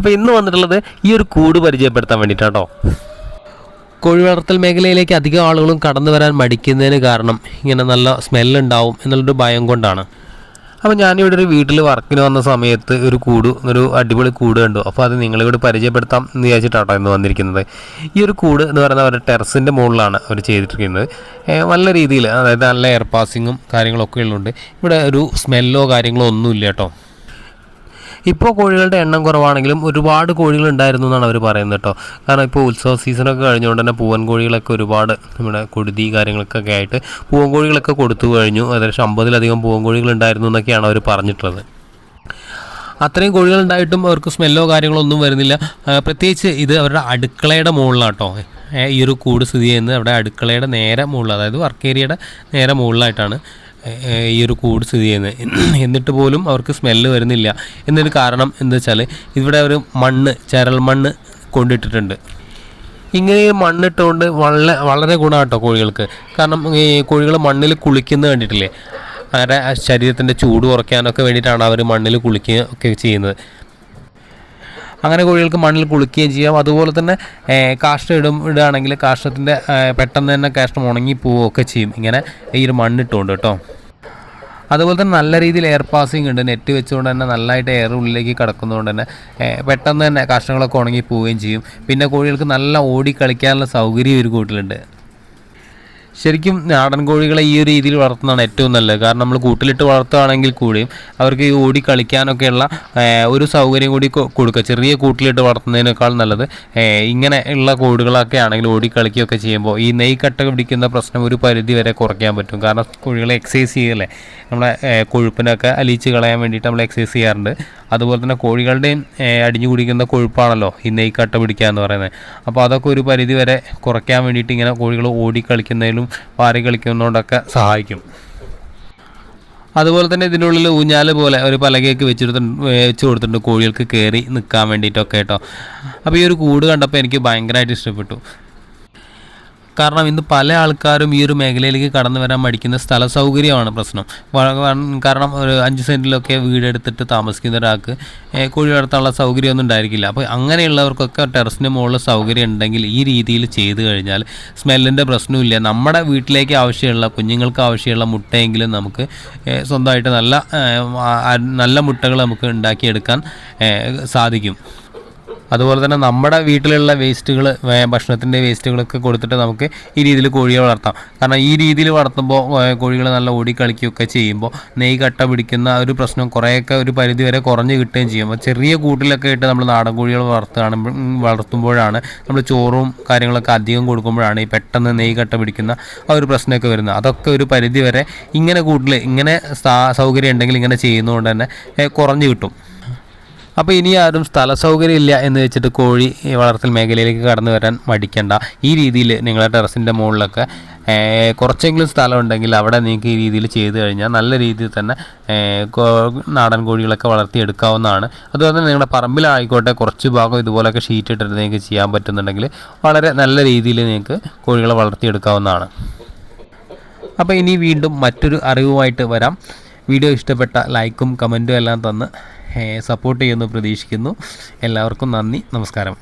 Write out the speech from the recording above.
അപ്പോൾ ഇന്ന് വന്നിട്ടുള്ളത് ഈ ഒരു കൂട് പരിചയപ്പെടുത്താൻ വേണ്ടിയിട്ടാട്ടോ കോഴി വളർത്തൽ മേഖലയിലേക്ക് അധികം ആളുകളും കടന്നു വരാൻ മടിക്കുന്നതിന് കാരണം ഇങ്ങനെ നല്ല സ്മെല്ലുണ്ടാവും എന്നുള്ളൊരു ഭയം കൊണ്ടാണ്. അപ്പോൾ ഞാനിവിടെ ഒരു വീട്ടിൽ വർക്കിന് വന്ന സമയത്ത് ഒരു കൂട് ഒരു അടിപൊളി കൂട് കണ്ടു. അപ്പോൾ അത് നിങ്ങളിവിടെ പരിചയപ്പെടുത്താം എന്ന് വിചാരിച്ചിട്ടാട്ടോ ഇന്ന് വന്നിരിക്കുന്നത്. ഈ ഒരു കൂട് എന്ന് പറയുന്നത് അവരുടെ ടെറസിന്റെ മുകളിലാണ് അവർ ചെയ്തിട്ടിരിക്കുന്നത് നല്ല രീതിയിൽ അതായത് നല്ല എയർ പാസിങ്ങും കാര്യങ്ങളൊക്കെ ഉള്ളതുകൊണ്ട് ഇവിടെ ഒരു സ്മെല്ലോ കാര്യങ്ങളോ ഒന്നുമില്ല കേട്ടോ. ഇപ്പോൾ കോഴികളുടെ എണ്ണം കുറവാണെങ്കിലും ഒരുപാട് കോഴികൾ ഉണ്ടായിരുന്നു എന്നാണ് അവർ പറയുന്നത് കേട്ടോ. കാരണം ഇപ്പോൾ ഉത്സവ സീസണൊക്കെ കഴിഞ്ഞുകൊണ്ട് തന്നെ പൂവൻ കോഴികളൊക്കെ ഒരുപാട് നമ്മുടെ കൊടുതി കാര്യങ്ങൾക്കൊക്കെ ആയിട്ട് പൂവൻ കോഴികളൊക്കെ കൊടുത്തു കഴിഞ്ഞു. ഏകദേശം അമ്പതിലധികം പൂവൻ കോഴികൾ ഉണ്ടായിരുന്നു എന്നൊക്കെയാണ് അവർ പറഞ്ഞിട്ടുള്ളത്. അത്രയും കോഴികൾ ഉണ്ടായിട്ടും അവർക്ക് സ്മെല്ലോ കാര്യങ്ങളോ ഒന്നും വരുന്നില്ല. പ്രത്യേകിച്ച് ഇത് അവരുടെ അടുക്കളയുടെ മുകളിലാട്ടോ. ഈ ഒരു കൂട് സ്ഥിതി ചെയ്യുന്നത് അവിടെ അടുക്കളയുടെ നേരെ മുകളിൽ അതായത് വർക്ക് ഏരിയയുടെ നേരെ മുകളിലായിട്ടാണ്. ഈ ഒരു കൂട് സ്ഥിതി ചെയ്യുന്നത്. എന്നിട്ട് പോലും അവർക്ക് സ്മെല്ല് വരുന്നില്ല. എന്നൊരു കാരണം എന്താ വെച്ചാൽ ഇവിടെ ഒരു മണ്ണ് ചരൽ മണ്ണ് കൊണ്ടിട്ടിട്ടുണ്ട്. ഇങ്ങനെ മണ്ണിട്ടുകൊണ്ട് വളരെ വളരെ ഗുണമാട്ടോ കോഴികൾക്ക്. കാരണം ഈ കോഴികൾ മണ്ണിൽ കുളിക്കുന്നത് കണ്ടിട്ടില്ലേ? അവരുടെ ശരീരത്തിന്റെ ചൂട് കുറയ്ക്കാനൊക്കെ വേണ്ടിയിട്ടാണ് അവർ മണ്ണിൽ കുളിക്കുക ഒക്കെ ചെയ്യുന്നത്. അങ്ങനെ കോഴികൾക്ക് മണ്ണിൽ കുളിക്കുകയും ചെയ്യാം. അതുപോലെ തന്നെ കാഷ്ടം ഇടും ഇടുകയാണെങ്കിൽ കാഷ്ടത്തിന്റെ പെട്ടെന്ന് തന്നെ കാഷ്ടം ഉണങ്ങി പോവുകയൊക്കെ ചെയ്യും. ഇങ്ങനെ ഈ ഒരു മണ്ണിട്ടുകൊണ്ട് കേട്ടോ. അതുപോലെ തന്നെ നല്ല രീതിയിൽ എയർ പാസിങ് ഉണ്ട്. നെറ്റ് വെച്ചുകൊണ്ട് തന്നെ നല്ലതായിട്ട് എയർ ഉള്ളിലേക്ക് കിടക്കുന്നതുകൊണ്ട് തന്നെ പെട്ടെന്ന് തന്നെ കഷ്ണങ്ങളൊക്കെ ഉണങ്ങി പോവുകയും ചെയ്യും. പിന്നെ കോഴികൾക്ക് നല്ല ഓടി കളിക്കാനുള്ള സൗകര്യം ഒരു കൂട്ടിലുണ്ട്. ശരിക്കും നാടൻ കോഴികളെ ഈ ഒരു രീതിയിൽ വളർത്തുന്നതാണ് ഏറ്റവും നല്ലത്. കാരണം നമ്മൾ കൂട്ടിലിട്ട് വളർത്തുകയാണെങ്കിൽ കൂടിയും അവർക്ക് ഈ ഓടി കളിക്കാനൊക്കെയുള്ള ഒരു സൗകര്യം കൂടി കൊടുക്കുക. ചെറിയ കൂട്ടിലിട്ട് വളർത്തുന്നതിനേക്കാൾ നല്ലത് ഇങ്ങനെ ഉള്ള കോഴികളൊക്കെ ആണെങ്കിൽ ഓടി കളിക്കുകയൊക്കെ ചെയ്യുമ്പോൾ ഈ നെയ് കട്ട പിടിക്കുന്ന പ്രശ്നം ഒരു പരിധി വരെ കുറയ്ക്കാൻ പറ്റും. കാരണം കോഴികളെ എക്സസൈസ് ചെയ്യല്ലേ? നമ്മളെ കൊഴുപ്പിനൊക്കെ അലിയിച്ച് കളയാൻ വേണ്ടിയിട്ട് നമ്മൾ എക്സസൈസ് ചെയ്യാറുണ്ട്. അതുപോലെ തന്നെ കോഴികളുടെയും അടിഞ്ഞു കുടിക്കുന്ന കൊഴുപ്പാണല്ലോ ഈ നെയ്ക്കട്ട കട്ട പിടിക്കുക എന്ന് പറയുന്നത്. അപ്പോൾ അതൊക്കെ ഒരു പരിധി വരെ കുറയ്ക്കാൻ വേണ്ടിയിട്ട് ഇങ്ങനെ കോഴികൾ ഓടി കളിക്കുന്നതിലും പാറി കളിക്കുന്നതുകൊണ്ടൊക്കെ സഹായിക്കും. അതുപോലെ തന്നെ ഇതിനുള്ളിൽ ഊഞ്ഞാൽ പോലെ ഒരു പലകയൊക്കെ വെച്ചെടുത്ത് വെച്ച് കൊടുത്തിട്ടുണ്ട് കോഴികൾക്ക് കയറി നിൽക്കാൻ വേണ്ടിയിട്ടൊക്കെ കേട്ടോ. അപ്പോൾ ഈ ഒരു കൂട് കണ്ടപ്പോൾ എനിക്ക് ഭയങ്കരമായിട്ട് ഇഷ്ടപ്പെട്ടു. കാരണം ഇന്ന് പല ആൾക്കാരും ഈ ഒരു മേഖലയിലേക്ക് കടന്നു വരാൻ മടിക്കുന്ന സ്ഥല സൗകര്യമാണ് പ്രശ്നം കാരണം ഒരു അഞ്ച് സെന്റിലൊക്കെ വീടെടുത്തിട്ട് താമസിക്കുന്ന ഒരാൾക്ക് കോഴി വളർത്താനുള്ള സൗകര്യമൊന്നും ഉണ്ടായിരിക്കില്ല. അപ്പോൾ അങ്ങനെയുള്ളവർക്കൊക്കെ ടെറസിന് മുകളിൽ സൗകര്യം ഉണ്ടെങ്കിൽ ഈ രീതിയിൽ ചെയ്തു കഴിഞ്ഞാൽ സ്മെല്ലിന്റെ പ്രശ്നമില്ല നമ്മുടെ വീട്ടിലേക്ക് ആവശ്യമുള്ള കുഞ്ഞുങ്ങൾക്ക് ആവശ്യമുള്ള മുട്ടയെങ്കിലും നമുക്ക് സ്വന്തമായിട്ട് നല്ല നല്ല മുട്ടകൾ നമുക്ക് ഉണ്ടാക്കിയെടുക്കാൻ സാധിക്കും. അതുപോലെ തന്നെ നമ്മുടെ വീട്ടിലുള്ള വേസ്റ്റുകൾ ഭക്ഷണത്തിന്റെ വേസ്റ്റുകളൊക്കെ കൊടുത്തിട്ട് നമുക്ക് ഈ രീതിയിൽ കോഴിയെ വളർത്താം. കാരണം ഈ രീതിയിൽ വളർത്തുമ്പോൾ കോഴികൾ നല്ല ഓടി കളിക്കുകയൊക്കെ ചെയ്യുമ്പോൾ നെയ് കട്ട പിടിക്കുന്ന ഒരു പ്രശ്നം കുറേയൊക്കെ ഒരു പരിധി വരെ കുറഞ്ഞ് കിട്ടുകയും ചെയ്യും. അപ്പോൾ ചെറിയ കൂട്ടിലൊക്കെ ഇട്ട് നമ്മൾ നാടൻ കോഴികൾ വളർത്തുകയാണ് വളർത്തുമ്പോഴാണ് നമ്മൾ ചോറും കാര്യങ്ങളൊക്കെ അധികം കൊടുക്കുമ്പോഴാണ് ഈ പെട്ടെന്ന് നെയ് കട്ട പിടിക്കുന്ന ആ ഒരു പ്രശ്നമൊക്കെ വരുന്നത്. അതൊക്കെ ഒരു പരിധി വരെ ഇങ്ങനെ കൂട്ടിൽ ഇങ്ങനെ സൗകര്യം ഉണ്ടെങ്കിൽ ഇങ്ങനെ ചെയ്യുന്നതുകൊണ്ട് തന്നെ കുറഞ്ഞ് കിട്ടും. അപ്പോൾ ഇനി ആരും സ്ഥല സൗകര്യം ഇല്ല എന്ന് വെച്ചിട്ട് കോഴി വളർത്തൽ മേഖലയിലേക്ക് കടന്നു വരാൻ മടിക്കണ്ട. ഈ രീതിയിൽ നിങ്ങളുടെ ടെറസിന്റെ മുകളിലൊക്കെ കുറച്ചെങ്കിലും സ്ഥലം ഉണ്ടെങ്കിൽ അവിടെ നിങ്ങൾക്ക് ഈ രീതിയിൽ ചെയ്തു കഴിഞ്ഞാൽ നല്ല രീതിയിൽ തന്നെ നാടൻ കോഴികളൊക്കെ വളർത്തിയെടുക്കാവുന്നതാണ്. അതുപോലെ തന്നെ നിങ്ങളുടെ പറമ്പിലായിക്കോട്ടെ കുറച്ച് ഭാഗം ഇതുപോലൊക്കെ ഷീറ്റ് ഇട്ടിട്ട് നിങ്ങൾക്ക് ചെയ്യാൻ പറ്റുന്നുണ്ടെങ്കിൽ വളരെ നല്ല രീതിയിൽ നിങ്ങൾക്ക് കോഴികളെ വളർത്തിയെടുക്കാവുന്നതാണ്. അപ്പോൾ ഇനി വീണ്ടും മറ്റൊരു അറിവുമായിട്ട് വരാം. വീഡിയോ ഇഷ്ടപ്പെട്ട ലൈക്കും കമന്റും എല്ലാം തന്ന് സപ്പോർട്ട് ചെയ്യുമെന്ന് പ്രതീക്ഷിക്കുന്നു. എല്ലാവർക്കും നന്ദി നമസ്കാരം.